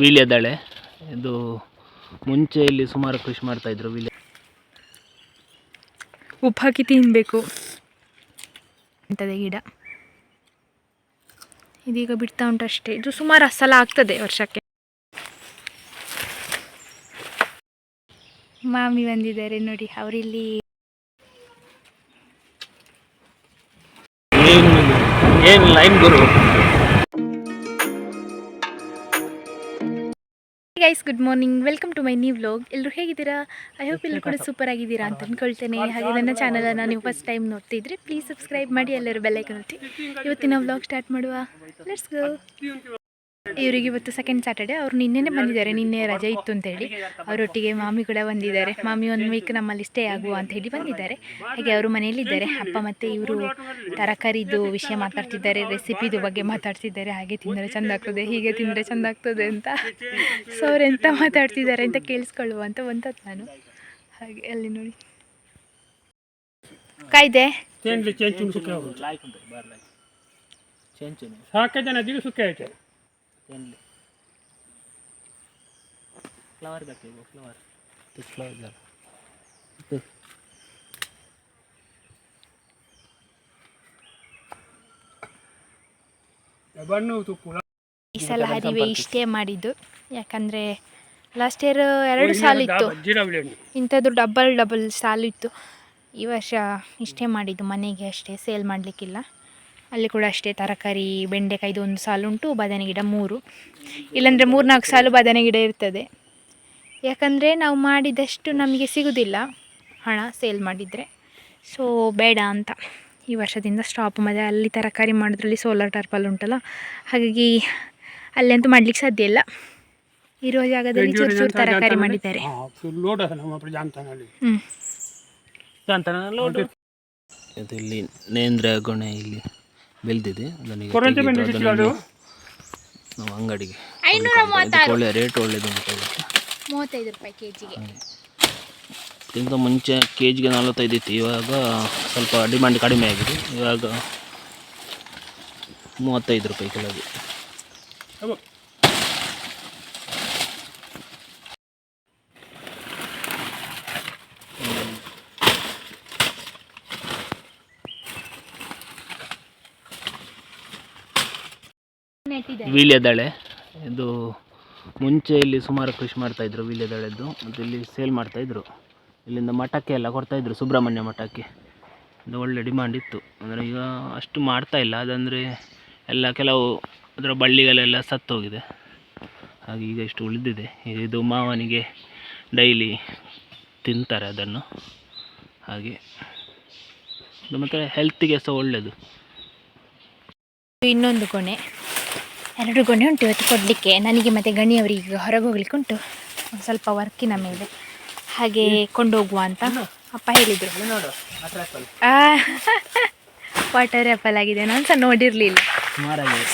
ವೀಳ್ಯದಳೆ. ಇದು ಮುಂಚೆ ಇಲ್ಲಿ ಸುಮಾರು ಕೃಷಿ ಮಾಡ್ತಾ ಇದ್ರು ವೀಳ್ಯ ಉಪ್ಪು ಹಾಕಿ ತಿನ್ನಬೇಕು ಅಂತದೆ ಗಿಡ. ಇದೀಗ ಬಿಡ್ತಾ ಉಂಟು ಅಷ್ಟೇ. ಇದು ಸುಮಾರು ಸಲ ಆಗ್ತದೆ ವರ್ಷಕ್ಕೆ. ಮಾಮಿ ಬಂದಿದ್ದಾರೆ ನೋಡಿ ಅವರಿಲ್ಲಿ. ಏನು line Guru? Guys good morning welcome to my new vlog ಎಲ್ಲರೂ ಹೇಗಿದ್ದೀರಾ? ಐ ಹೋಪ್ ಎಲ್ಲರೂ ಕೂಡ ಸೂಪರ್ ಆಗಿದ್ದೀರಾ ಅಂತ ಅಂದ್ಕೊಳ್ತೇನೆ ಹಾಗೆ ನನ್ನ ಚಾನಲನ್ನು ನೀವು ಫಸ್ಟ್ ಟೈಮ್ ನೋಡ್ತಿದ್ರೆ ಪ್ಲೀಸ್ ಸಬ್ಸ್ಕ್ರೈಬ್ ಮಾಡಿ ಎಲ್ಲರೂ ಬೆಲ್ಲೈಕನ್ ಒತ್ತಿ. ಇವತ್ತಿನ ವ್ಲಾಗ್ ಸ್ಟಾರ್ಟ್ ಮಾಡುವ. ಲೆಟ್ಸ್ ಗೋ ಇವರಿಗೆ ಇವತ್ತು ಸೆಕೆಂಡ್ ಸ್ಯಾಟರ್ಡೆ ಅವ್ರು ನಿನ್ನೆನೇ ಬಂದಿದ್ದಾರೆ. ನಿನ್ನೆ ರಜೆ ಇತ್ತು ಅಂತ ಹೇಳಿ ಅವರೊಟ್ಟಿಗೆ ಮಾಮಿ ಕೂಡ ಬಂದಿದ್ದಾರೆ. ಮಾಮಿ ಒಂದು ವೀಕ್ ನಮ್ಮಲ್ಲಿ ಸ್ಟೇ ಆಗುವ ಅಂತ ಹೇಳಿ ಬಂದಿದ್ದಾರೆ. ಹಾಗೆ ಅವರು ಮನೆಯಲ್ಲಿದ್ದಾರೆ. ಅಪ್ಪ ಮತ್ತೆ ಇವರು ತರಕಾರಿದು ವಿಷಯ ಮಾತಾಡ್ತಿದ್ದಾರೆ. ರೆಸಿಪಿದು ಬಗ್ಗೆ ಮಾತಾಡ್ತಿದ್ದಾರೆ. ಹಾಗೆ ತಿಂದರೆ ಚೆಂದ ಆಗ್ತದೆ ಹೀಗೆ ತಿಂದರೆ ಚೆಂದ ಆಗ್ತದೆ ಅಂತ. ಸೊ ಅವ್ರು ಎಂತ ಮಾತಾಡ್ತಿದ್ದಾರೆ ಅಂತ ಕೇಳಿಸ್ಕೊಳ್ಳುವ ಅಂತ ಬಂದದ್ದು ನಾನು. ಹಾಗೆ ಅಲ್ಲಿ ನೋಡಿ. ಕಾಯ್ದೆ ಸಾಕೆ ಜನ ದಿಗ ತಿನ್ಲಿ. ಫ್ಲವರ್ ಬೇಕು ಫ್ಲವರ್ ಫ್ಲವರ್ ಈ ಸಲ ಹರಿವೆ ಇಷ್ಟೇ ಮಾಡಿದ್ದು. ಯಾಕಂದ್ರೆ ಲಾಸ್ಟ್ ಇಯರ್ ಎರಡು ಸಾಲಿತ್ತು ಇಂಥದ್ದು ಡಬಲ್ ಡಬಲ್ ಸಾಲು ಇತ್ತು. ಈ ವರ್ಷ ಇಷ್ಟೇ ಮಾಡಿದ್ದು ಮನೆಗೆ ಅಷ್ಟೇ ಸೇಲ್ ಮಾಡಲಿಕ್ಕಿಲ್ಲ. ಅಲ್ಲಿ ಕೂಡ ಅಷ್ಟೇ ತರಕಾರಿ ಬೆಂಡೆಕಾಯ್ದು ಒಂದು ಸಾಲು ಉಂಟು ಬದನೆ ಗಿಡ ಮೂರು. ಇಲ್ಲಾಂದರೆ ಮೂರು ನಾಲ್ಕು ಸಾಲು ಬದನೆ ಗಿಡ ಇರ್ತದೆ. ಯಾಕಂದರೆ ನಾವು ಮಾಡಿದಷ್ಟು ನಮಗೆ ಸಿಗೋದಿಲ್ಲ ಹಣ ಸೇಲ್ ಮಾಡಿದರೆ. ಸೊ ಬೇಡ ಅಂತ. ಈ ವರ್ಷದಿಂದ ಸ್ಟಾಪ್ ಮತ್ತು ಅಲ್ಲಿ ತರಕಾರಿ ಮಾಡಿದ್ರಲ್ಲಿ ಸೋಲಾರ್ ಟರ್ಪಲ್ ಉಂಟಲ್ಲ ಹಾಗಾಗಿ ಅಲ್ಲಂತೂ ಮಾಡ್ಲಿಕ್ಕೆ ಸಾಧ್ಯ ಇಲ್ಲ. ಇರೋ ಜಾಗದಲ್ಲಿ ಚೂರು ಚೂರು ತರಕಾರಿ ಮಾಡಿದ್ದಾರೆ. ಇಲ್ಲಿ ನೇಂದ್ರ ಗೊಣೆ ಇಲ್ಲಿ. ಬೆಳೆದಿದೆ ನನಗೆ ನಾವು ಅಂಗಡಿಗೆ ಒಳ್ಳೆ ರೇಟ್ ಒಳ್ಳೇದು ಉಂಟು ಮೂವತ್ತೈದು ರೂಪಾಯಿ ಕೆ ಜಿಗೆ ಇದಕ್ಕಿಂತ ಮುಂಚೆ ಕೆ ಜಿಗೆ ನಲವತ್ತೈದು ಇತ್ತು. ಇವಾಗ ಸ್ವಲ್ಪ ಡಿಮ್ಯಾಂಡ್ ಕಡಿಮೆ ಆಗಿದೆ. ಇವಾಗ ಮೂವತ್ತೈದು ರೂಪಾಯಿ ಕೆಳಗೆ. ವೀಳ್ಯದಳೆ. ಇದು ಮುಂಚೆ ಇಲ್ಲಿ ಸುಮಾರು ಕೃಷಿ ಮಾಡ್ತಾ ಇದ್ರು ವೀಳ್ಯದಳೆದ್ದು. ಮತ್ತು ಇಲ್ಲಿ ಸೇಲ್ ಮಾಡ್ತಾ ಇದ್ರು. ಇಲ್ಲಿಂದ ಮಠಕ್ಕೆ ಎಲ್ಲ ಕೊಡ್ತಾ ಇದ್ರು, ಸುಬ್ರಹ್ಮಣ್ಯ ಮಠಕ್ಕೆ. ಇದು ಒಳ್ಳೆ ಡಿಮ್ಯಾಂಡ್ ಇತ್ತು. ಅಂದರೆ ಈಗ ಅಷ್ಟು ಮಾಡ್ತಾ ಇಲ್ಲ. ಅದಂದರೆ ಎಲ್ಲ ಕೆಲವು ಅದರ ಬಳ್ಳಿಗಳೆಲ್ಲ ಸತ್ತೋಗಿದೆ. ಹಾಗೆ ಈಗ ಇಷ್ಟು ಉಳಿದಿದೆ. ಇದು ಮಾವನಿಗೆ ಡೈಲಿ ತಿಂತಾರೆ ಅದನ್ನು. ಹಾಗೆ. ಮತ್ತು ಹೆಲ್ತಿಗೆ ಸಹ ಒಳ್ಳೆಯದು ಇನ್ನೊಂದು ಗೊನೆ ಎರಡು ಗೊನೆ ಉಂಟು ಇವತ್ತು ಕೊಡಲಿಕ್ಕೆ. ನನಗೆ ಮತ್ತು ಗಣಿಯವರಿಗೆ ಹೊರಗೆ ಹೋಗ್ಲಿಕ್ಕೆ ಉಂಟು. ಒಂದು ಸ್ವಲ್ಪ ವರ್ಕಿನ ಮೇಲೆ. ಹಾಗೆ ಕೊಂಡೋಗುವ ಅಂತ ಅಪ್ಪ ಹೇಳಿದರು. ನೋಡು ವಾಟರ್ ಆ್ಯಪಲ್ ಆಗಿದೆ. ನಾನು ಸಹ ನೋಡಿರಲಿಲ್ಲ.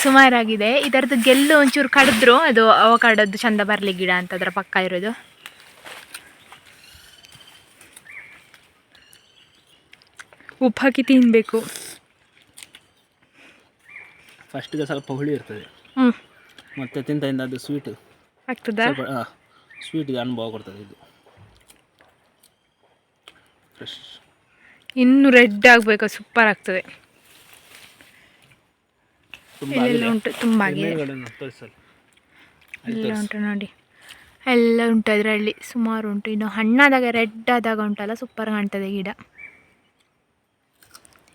ಸುಮಾರಾಗಿದೆ. ಇದರದ್ದು ಗೆಲ್ಲು ಒಂಚೂರು ಕಡಿದ್ರು. ಅದು ಅವಕಾಡೋದು ಚಂದ ಬರಲಿ ಗಿಡ ಅಂತ ಅದರ ಪಕ್ಕ ಇರೋದು. ಉಪ್ಪು ಹಾಕಿ ತಿನ್ನಬೇಕು ಫಸ್ಟಿಗೆ ಸ್ವಲ್ಪ ಹುಳಿ ಇರ್ತದೆ. ಮತ್ತು ತಿಂತ ಅದು ಸ್ವೀಟ್ ಆಗ್ತದಾ? ಸ್ವೀಟ್ ಸ್ವೀಟ್ಗೆ ಅನುಭವ ಕೊಡ್ತದೆ ಇದು. ಫ್ರೆಶ್ ಇನ್ನು ರೆಡ್ ಆಗಬೇಕು? ಸೂಪರ್ ಆಗ್ತದೆ. ತುಂಬ ಎಲ್ಲ ಉಂಟು ತುಂಬ ಆಗಿದೆ. ಎಲ್ಲ ಉಂಟು ನೋಡಿ. ಎಲ್ಲ ಉಂಟು ಅದರಲ್ಲಿ ಸುಮಾರು ಉಂಟು. ಇನ್ನು ಹಣ್ಣಾದಾಗ ರೆಡ್ ಆದಾಗ ಉಂಟಲ್ಲ ಸೂಪರ್ ಕಾಣ್ತದೆ ಗಿಡ.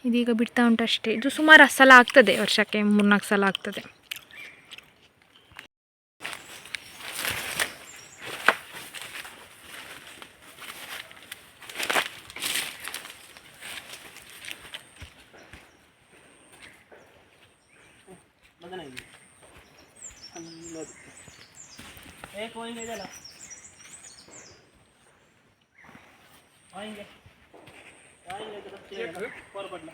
ಇದೀಗ ಬಿಡ್ತಾ ಉಂಟು ಅಷ್ಟೇ. ಇದು ಸುಮಾರು ಸಲ ಆಗ್ತದೆ ವರ್ಷಕ್ಕೆ ಮೂರ್ನಾಲ್ಕು ಸಲ ಆಗ್ತದೆ. एक कोई नहीं देना आएंगे आएंगे जरा पर पड़ना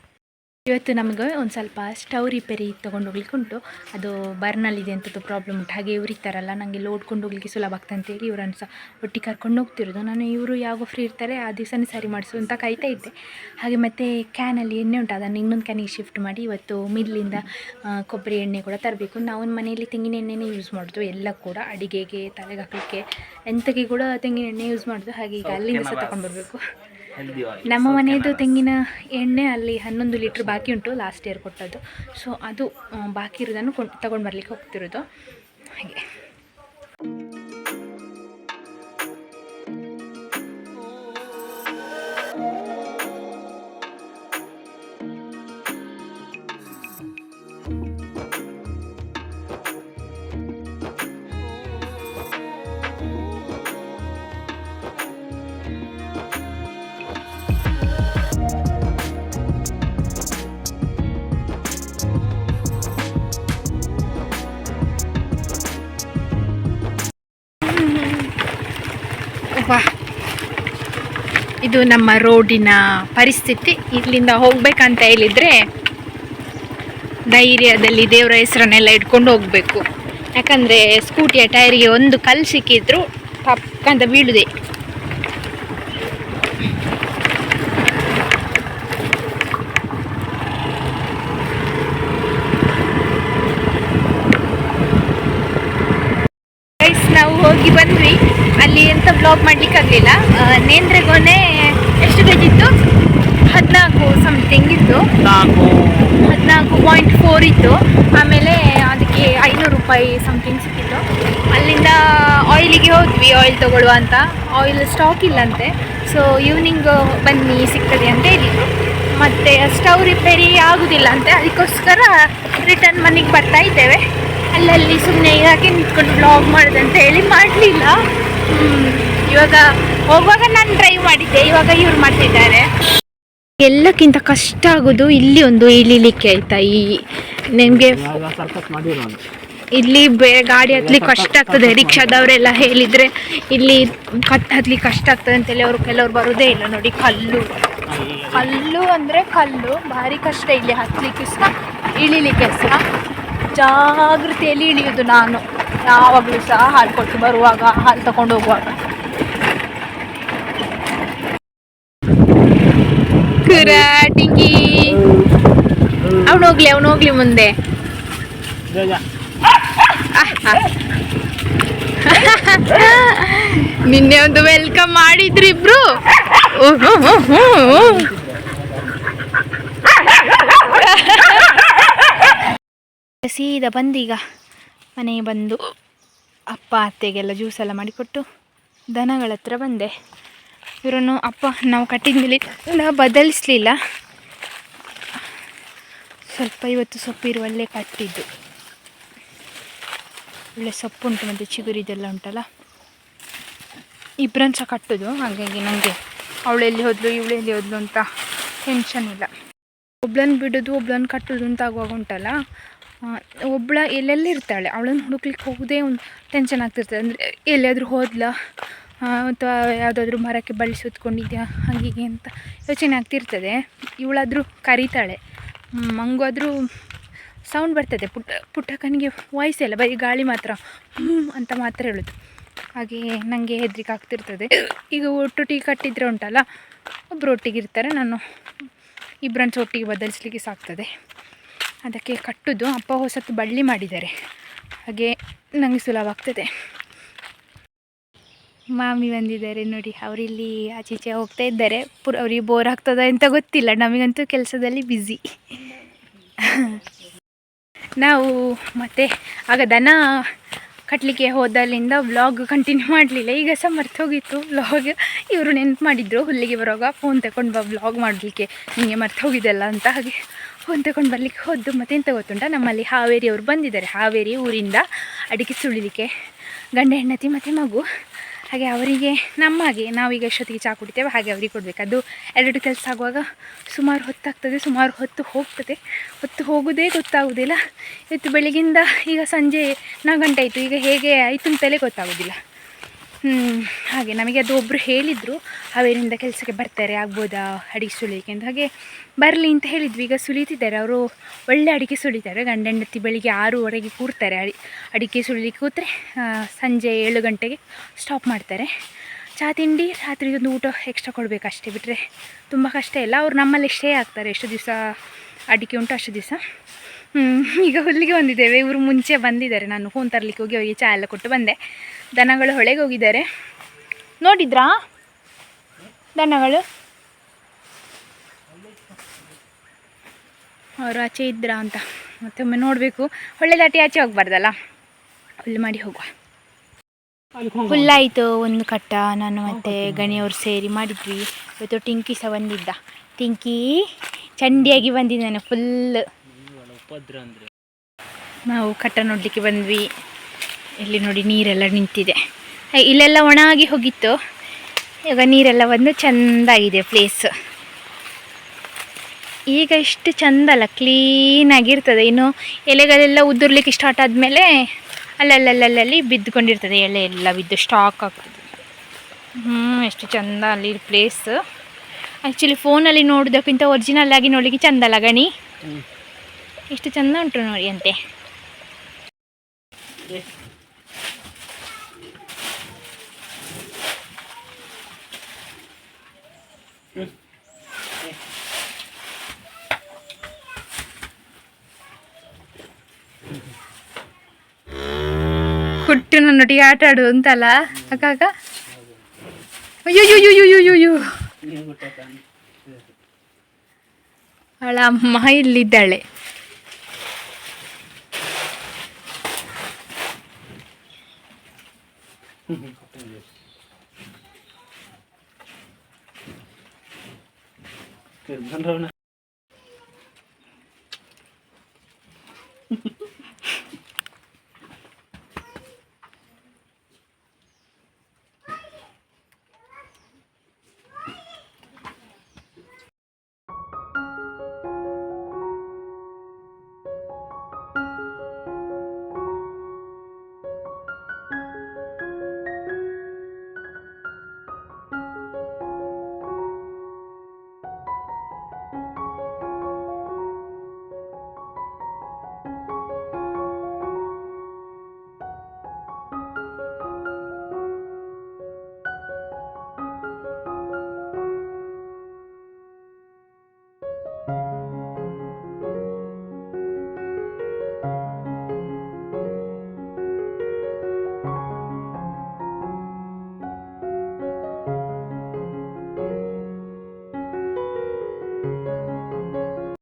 ಇವತ್ತು ನಮಗೆ ಒಂದು ಸ್ವಲ್ಪ ಸ್ಟವ್ ರಿಪೇರಿ ತೊಗೊಂಡು ಹೋಗ್ಲಿಕ್ಕೆ ಉಂಟು. ಅದು ಬರ್ನಲ್ಲಿದೆ ಅಂತದ್ದು ಪ್ರಾಬ್ಲಮ್ ಉಂಟು. ಹಾಗೆ ಉರಿತಾರಲ್ಲ ನನಗೆ ಲೋಡ್ಕೊಂಡು ಹೋಗ್ಲಿಕ್ಕೆ ಸುಲಭ ಆಗ್ತದೆ ಅಂತೇಳಿ ಇವರನ್ನು ಸಹ ಒಟ್ಟಿಗೆ ಕರ್ಕೊಂಡು ಹೋಗ್ತಿರೋದು. ನಾನು ಇವರು ಯಾವಾಗ ಫ್ರೀ ಇರ್ತಾರೆ ಆ ದಿವಸನೇ ಸರಿ ಮಾಡಿಸು ಅಂತ ಕಾಯ್ತಾ ಇದ್ದೆ. ಹಾಗೆ ಮತ್ತು ಕ್ಯಾನಲ್ಲಿ ಎಣ್ಣೆ ಉಂಟು ಅದನ್ನು ಇನ್ನೊಂದು ಕ್ಯಾನಿಗೆ ಶಿಫ್ಟ್ ಮಾಡಿ ಇವತ್ತು ಮಿಲ್ಲಿಂದ ಕೊಬ್ಬರಿ ಎಣ್ಣೆ ಕೂಡ ತರಬೇಕು. ನಾವು ಮನೆಯಲ್ಲಿ ತೆಂಗಿನ ಎಣ್ಣೆನೇ ಯೂಸ್ ಮಾಡೋದು ಎಲ್ಲ ಕೂಡ ಅಡಿಗೆಗೆ ತಲೆಗೆ ಹಾಕಲಿಕ್ಕೆ ಎಂತಕ್ಕೆ ಕೂಡ ತೆಂಗಿನ ಎಣ್ಣೆ ಯೂಸ್ ಮಾಡೋದು. ಹಾಗೆ ಈಗ ಅಲ್ಲಿಂದ ಸಹ ತಗೊಂಡು ಬರಬೇಕು. ಹೆಲ್ದಿ ನಮ್ಮ ಮನೆಯದು ತೆಂಗಿನ ಎಣ್ಣೆ ಅಲ್ಲಿ ಹನ್ನೊಂದು ಲೀಟ್ರ್ ಬಾಕಿ ಉಂಟು ಲಾಸ್ಟ್ ಇಯರ್ ಕೊಟ್ಟದ್ದು. ಸೊ ಅದು ಬಾಕಿ ಇರೋದನ್ನು ಕೊ ತಗೊಂಡು ಬರಲಿಕ್ಕೆ ಹೋಗ್ತಿರೋದು. ಹಾಗೆ. ಇದು ನಮ್ಮ ರೋಡಿನ ಪರಿಸ್ಥಿತಿ. ಇಲ್ಲಿಂದ ಹೋಗ್ಬೇಕಂತ ಹೇಳಿದರೆ ಧೈರ್ಯದಲ್ಲಿ ದೇವರ ಹೆಸರನ್ನೆಲ್ಲ ಇಟ್ಕೊಂಡು ಹೋಗಬೇಕು. ಯಾಕಂದರೆ ಸ್ಕೂಟಿಯ ಟೈರಿಗೆ ಒಂದು ಕಲ್ಲು ಸಿಕ್ಕಿದ್ರು ಪಕ್ಕಂತ ಬೀಳುದೆ ಗೈಸ್ ನಾವು ಹೋಗಿ ಬಂದ್ವಿ ಅಲ್ಲಿ ಎಂತ ಬ್ಲಾಗ್ ಮಾಡ್ಲಿಕ್ಕೆ ಆಗಲಿಲ್ಲ. ನೇಂದ್ರೆಗೊನೆ ಎಷ್ಟು ಕೆ ಇತ್ತು ಹದಿನಾಲ್ಕು ಸಮಥಿಂಗ್ ಇತ್ತು. ನಾಲ್ಕು ಹದಿನಾಲ್ಕು ಪಾಯಿಂಟ್ ಫೋರ್ ಇತ್ತು. ಆಮೇಲೆ ಅದಕ್ಕೆ ಐನೂರು ರೂಪಾಯಿ ಸಮಥಿಂಗ್ ಸಿಕ್ಕಿತ್ತು. ಅಲ್ಲಿಂದ ಆಯಿಲಿಗೆ ಹೋದ್ವಿ ಆಯಿಲ್ ತೊಗೊಳ್ಳುವ ಅಂತ. ಆಯಿಲ್ ಸ್ಟಾಕ್ ಇಲ್ಲಂತೆ. ಸೊ ಈವ್ನಿಂಗ್ ಬನ್ನಿ ಸಿಗ್ತದೆ ಅಂತ ಹೇಳಿದ್ರು. ಮತ್ತು ಸ್ಟವ್ ರಿಪೇರಿ ಆಗೋದಿಲ್ಲ ಅಂತೆ. ಅದಕ್ಕೋಸ್ಕರ ರಿಟರ್ನ್ ಮನೆಗೆ ಬರ್ತಾ ಇದ್ದೇವೆ. ಅಲ್ಲಲ್ಲಿ ಸುಮ್ಮನೆ ಯಾಕೆ ನಿಂತ್ಕೊಂಡು ಬ್ಲಾಗ್ ಮಾಡಿದೆ ಅಂತ ಹೇಳಿ ಮಾಡಲಿಲ್ಲ. ಇವಾಗ ಹೋಗುವಾಗ ನಾನು ಡ್ರೈವ್ ಮಾಡಿದ್ದೆ, ಇವಾಗ ಇವ್ರು ಮಾಡ್ತಿದ್ದಾರೆ. ಎಲ್ಲಕ್ಕಿಂತ ಕಷ್ಟ ಆಗೋದು ಇಲ್ಲಿ ಒಂದು ಇಳಿಲಿಕ್ಕೆ ಆಯ್ತಾ ಈ ನಿಮಗೆ ಇಲ್ಲಿ ಬೇರೆ ಗಾಡಿ ಹತ್ಲಿಕ್ಕೆ ಕಷ್ಟ ಆಗ್ತದೆ, ರಿಕ್ಷಾದವರೆಲ್ಲ ಹೇಳಿದ್ರೆ ಇಲ್ಲಿ ಕಟ್ ಹತ್ಲಿಕ್ಕೆ ಕಷ್ಟ ಆಗ್ತದೆ ಅಂತೇಳಿ ಅವರು ಕೆಲವ್ರು ಬರೋದೇ ಇಲ್ಲ ನೋಡಿ, ಕಲ್ಲು. ಕಲ್ಲು ಅಂದರೆ ಕಲ್ಲು, ಭಾರಿ ಕಷ್ಟ ಇಲ್ಲಿ ಹತ್ಲಿಕ್ಕೆ ಸಹ, ಇಳಿಲಿಕ್ಕೆ ಸಹ. ಜಾಗೃತಿಯಲ್ಲಿ ಇಳಿಯೋದು ನಾನು. ಯಾವಾಗಲೂ ಸಹ ಹಾಲು ಕೊಟ್ಟು ಬರುವಾಗ, ಹಾಲು ತಗೊಂಡು ಹೋಗುವಾಗ. ಕುರಾಟಿಂಗಿ ಅವನು ಹೋಗ್ಲಿ ಅವನು ಹೋಗ್ಲಿ ಮುಂದೆ ನಿನ್ನೆ ಒಂದು ವೆಲ್ಕಮ್ ಮಾಡಿದ್ರು ಇಬ್ರು. ಸೀದಾ ಬಂದೀಗ. ಮನೆಗೆ ಬಂದು ಅಪ್ಪ ಅತ್ತೆಗೆಲ್ಲ ಜ್ಯೂಸ್ ಎಲ್ಲ ಮಾಡಿಕೊಟ್ಟು ದನಗಳ ಹತ್ರ ಬಂದೆ. ಇವರನ್ನು, ಅಪ್ಪ, ನಾವು ಕಟ್ಟಿದ ಮೇಲೆ ನಾವು ಬದಲಿಸಲಿಲ್ಲ. ಸ್ವಲ್ಪ ಇವತ್ತು ಸೊಪ್ಪು ಇರುವಲ್ಲೇ ಕಟ್ಟಿದ್ದು. ಒಳ್ಳೆ ಸೊಪ್ಪು ಉಂಟು, ಮತ್ತು ಚಿಗುರಿದೆಲ್ಲ ಉಂಟಲ್ಲ? ಇಬ್ಬರನ್ನು ಸಹ ಕಟ್ಟೋದು, ಹಾಗಾಗಿ ನನಗೆ ಅವಳೆಲ್ಲಿ ಹೋದ್ಲು, ಇವಳೆಲ್ಲಿ ಹೋದ್ಲು ಅಂತ ಟೆನ್ಷನ್ ಇಲ್ಲ. ಒಬ್ಳನ್ನು ಬಿಡೋದು, ಒಬ್ಳನ್ನು ಕಟ್ಟೋದು ಅಂತ ಆಗುವಾಗ ಉಂಟಲ್ಲ? ಒಬ್ಳ ಎಲ್ಲೆಲ್ಲಿ ಇರ್ತಾಳೆ? ಅವಳನ್ನು ಹುಡುಕ್ಲಿಕ್ಕೆ ಹೋಗೋದೇ ಒಂದು ಟೆನ್ಷನ್ ಆಗ್ತಿರ್ತದೆ. ಅಂದರೆ ಎಲ್ಲಿಯಾದರೂ ಹೋದ್ಲ? ಅಥವಾ ಯಾವುದಾದ್ರೂ ಮರಕ್ಕೆ ಬಳ್ಳಿ ಸುತ್ಕೊಂಡಿದ್ಯಾ ಹಾಗೆ ಅಂತ ಯೋಚನೆ ಆಗ್ತಿರ್ತದೆ. ಇವಳಾದರೂ ಕರೀತಾಳೆ. ಮಂಗು ಸೌಂಡ್ ಬರ್ತದೆ. ಪುಟ್ಟ ಪುಟ್ಟಕ್ಕನಿಗೆ ವಾಯ್ಸ್ ಇಲ್ಲ ಬರೀ ಗಾಳಿ ಮಾತ್ರ ಹ್ಞೂ ಅಂತ ಮಾತ್ರ ಹೇಳೋದು. ಹಾಗೆ ನನಗೆ ಹೆದರಿಕೆ ಆಗ್ತಿರ್ತದೆ. ಈಗ ಒಟ್ಟೊಟ್ಟಿಗೆ ಕಟ್ಟಿದ್ರೆ ಉಂಟಲ್ಲ ಒಬ್ಬರು ಒಟ್ಟಿಗೆ ಇರ್ತಾರೆ, ನಾನು ಇಬ್ಬರನ್ನು ಒಟ್ಟಿಗೆ ಬದಲಿಸ್ಲಿಕ್ಕೆ ಸಾಕ್ತದೆ. ಅದಕ್ಕೆ ಕಟ್ಟೋದು, ಅಪ್ಪ ಹೊಸತ್ತು ಬಳ್ಳಿ ಮಾಡಿದ್ದಾರೆ. ಹಾಗೆ ನನಗೆ ಸುಲಭ ಆಗ್ತದೆ. ಮಾಮಿ ಬಂದಿದ್ದಾರೆ ನೋಡಿ, ಅವರಿಲ್ಲಿ ಆಚೀಚೆ ಹೋಗ್ತಾ ಇದ್ದಾರೆ. ಪುರ, ಅವ್ರಿಗೆ ಬೋರ್ ಆಗ್ತದ ಅಂತ ಗೊತ್ತಿಲ್ಲ, ನಮಗಂತೂ ಕೆಲಸದಲ್ಲಿ ಬ್ಯುಸಿ ನಾವು ಮತ್ತೆ, ಆಗ ದನ ಕಟ್ಟಲಿಕ್ಕೆ ಹೋದಲ್ಲಿಂದ ವ್ಲಾಗ್ ಕಂಟಿನ್ಯೂ ಮಾಡಲಿಲ್ಲ. ಈಗ ಸಹ ಮರ್ತು ಹೋಗಿತ್ತು ವ್ಲಾಗ್ ಇವರು ನೆನ್ಪು ಮಾಡಿದ್ರು, ಹುಲ್ಲಿಗೆ ಬರುವಾಗ ಫೋನ್ ತಗೊಂಡು ಬಾ ವ್ಲಾಗ್ ಮಾಡಲಿಕ್ಕೆ. ನಿಮಗೆ ಮರ್ತು ಹೋಗಿದ್ದಲ್ಲ ಅಂತ ಹಾಗೆ ಫೋನ್ ತಗೊಂಡು ಬರಲಿಕ್ಕೆ ಹೋದ್ದು. ಮತ್ತೆ ಎಂತ ಗೊತ್ತುಂಟ, ನಮ್ಮಲ್ಲಿ ಹಾವೇರಿ ಅವರು ಬಂದಿದ್ದಾರೆ. ಹಾವೇರಿ ಊರಿಂದ ಅಡಿಕೆ ಸುಳಿಲಿಕ್ಕೆ ಗಂಡ ಹೆಂಡತಿ ಮತ್ತು ಮಗು. ಹಾಗೆ ಅವರಿಗೆ ನಮ್ಮ ಹಾಗೆ ನಾವೀಗ ಎಷ್ಟೊತ್ತಿಗೆ ಚಹಾ ಕುಡಿತೇವೆ ಹಾಗೆ ಅವರಿಗೆ ಕೊಡಬೇಕು. ಅದು ಎರಡು ಕೆಲಸ ಆಗುವಾಗ ಸುಮಾರು ಹೊತ್ತಾಗ್ತದೆ, ಸುಮಾರು ಹೊತ್ತು ಹೋಗ್ತದೆ. ಹೊತ್ತು ಹೋಗೋದೇ ಗೊತ್ತಾಗೋದಿಲ್ಲ. ಇವತ್ತು ಬೆಳಗಿಂದ ಈಗ ಸಂಜೆ ನಾಲ್ಕು ಗಂಟೆ ಆಯಿತು. ಈಗ ಹೇಗೆ ಆಯಿತು ಅಂತಲೇ ಗೊತ್ತಾಗೋದಿಲ್ಲ. ಹಾಗೆ ನಮಗೆ ಅದು ಒಬ್ಬರು ಹೇಳಿದರು, ಅವರಿಂದ ಕೆಲಸಕ್ಕೆ ಬರ್ತಾರೆ, ಆಗ್ಬೋದಾ ಅಡಿಗೆ ಸುಳಿಕ್ಕೆ ಅಂತ. ಹಾಗೆ, ಬರಲಿ ಅಂತ ಹೇಳಿದ್ವಿ, ಈಗ ಸುಲಿತಿದ್ದಾರೆ. ಅವರು ಒಳ್ಳೆ ಅಡಿಕೆ ಸುಳಿತಾರೆ ಗಂಡ ಹೆಂಡತಿ ಬೆಳಿಗ್ಗೆ ಆರೂವರೆಗೆ ಕೂರ್ತಾರೆ. ಅಡಿ ಅಡಿಕೆ ಸುಲಿಲಿಕ್ಕೆ ಕೂತ್ರೆ ಸಂಜೆ ಏಳು ಗಂಟೆಗೆ ಸ್ಟಾಪ್ ಮಾಡ್ತಾರೆ. ಚಹಾ ತಿಂಡಿ ರಾತ್ರಿ ಒಂದು ಊಟ ಎಕ್ಸ್ಟ್ರಾ ಕೊಡಬೇಕಷ್ಟೇ ಬಿಟ್ಟರೆ ತುಂಬ ಕಷ್ಟ ಇಲ್ಲ. ಅವ್ರು ನಮ್ಮಲ್ಲಿ ಸ್ಟೇ ಆಗ್ತಾರೆ. ಎಷ್ಟು ದಿವಸ ಅಡಿಕೆ ಉಂಟು ಅಷ್ಟು ದಿವಸ. ಈಗ ಹುಲ್ಲಿಗೆ ಬಂದಿದ್ದೇವೆ. ಇವರು ಮುಂಚೆ ಬಂದಿದ್ದಾರೆ. ನಾನು ಫೋನ್ ತರಲಿಕ್ಕೆ ಹೋಗಿ ಅವರಿಗೆ ಚಹಾ ಎಲ್ಲ ಕೊಟ್ಟು ಬಂದೆ. ದನಗಳು ಹೊಳೆಗೆ ಹೋಗಿದ್ದಾರೆ. ನೋಡಿದ್ರಾ? ದನಗಳು? ಅವರು ಆಚೆ ಇದ್ರಾ ಅಂತ. ಮತ್ತೊಮ್ಮೆ ನೋಡಬೇಕು. ಹೊಳ್ಳೆ ದಾಟಿ ಆಚೆ ಹೋಗ್ಬಾರ್ದಲ್ಲ? ಹುಲ್ ಮಾಡಿ ಹೋಗುವ. ಹುಲ್ಲಾಯಿತು ಒಂದು ಕಟ್ಟ. ನಾನು ಮತ್ತು ಗಣಿಯವರು ಸೇರಿ ಮಾಡಿದ್ವಿ. ಇವತ್ತು ಟಿಂಕಿ ಸಹ ಬಂದಿದ್ದ. ಟಿಂಕಿ ಚಂಡಿಯಾಗಿ ಬಂದಿದ್ದಾನೆ ಫುಲ್ ನಾವು ಕಟ್ಟ ನೋಡಲಿಕ್ಕೆ ಬಂದ್ವಿ. ಇಲ್ಲಿ ನೋಡಿ ನೀರೆಲ್ಲ ನಿಂತಿದೆ. ಇಲ್ಲೆಲ್ಲ ಒಣಗಿ ಹೋಗಿತ್ತು. ಇವಾಗ ನೀರೆಲ್ಲ ಬಂದು ಚೆಂದಾಗಿದೆ ಪ್ಲೇಸ್ ಈಗ ಇಷ್ಟು ಚಂದ ಅಲ್ಲ ಕ್ಲೀನಾಗಿರ್ತದೆ ಇನ್ನು ಎಲೆಗಳೆಲ್ಲ ಉದುರ್ಲಿಕ್ಕೆ ಸ್ಟಾರ್ಟ್ ಆದಮೇಲೆ ಅಲ್ಲಲ್ಲಲ್ಲಲ್ಲಿ ಬಿದ್ದುಕೊಂಡಿರ್ತದೆ. ಎಲೆ ಎಲ್ಲ ಬಿದ್ದು ಸ್ಟಾಕ್ ಆಗ್ತದೆ. ಹ್ಞೂ ಎಷ್ಟು ಚಂದ ಅಲ್ಲಿ ಪ್ಲೇಸ್ ಆ್ಯಕ್ಚುಲಿ ಫೋನಲ್ಲಿ ನೋಡೋದಕ್ಕಿಂತ ಒರಿಜಿನಲ್ ಆಗಿ ನೋಡಲಿಕ್ಕೆ ಚಂದ ಅಲ್ಲ ಗಣಿ? ಎಷ್ಟು ಚಂದ ಉಂಟು ನೋಡಿ ಅಂತೆ. ಹುಟ್ಟು ನನ್ನೊಟ್ಟಿಗೆ ಆಟ ಆಡು ಅಂತಲ್ಲ? ಅಕ್ಕ ಅಕ್ಕ. ಅಯ್ಯೋಯ್ಯೋಯ್ಯೋಯ್ಯೋಯ್ಯೋ ಅವಳ ಅಮ್ಮ ಇಲ್ಲಿದ್ದಾಳೆ फिर बन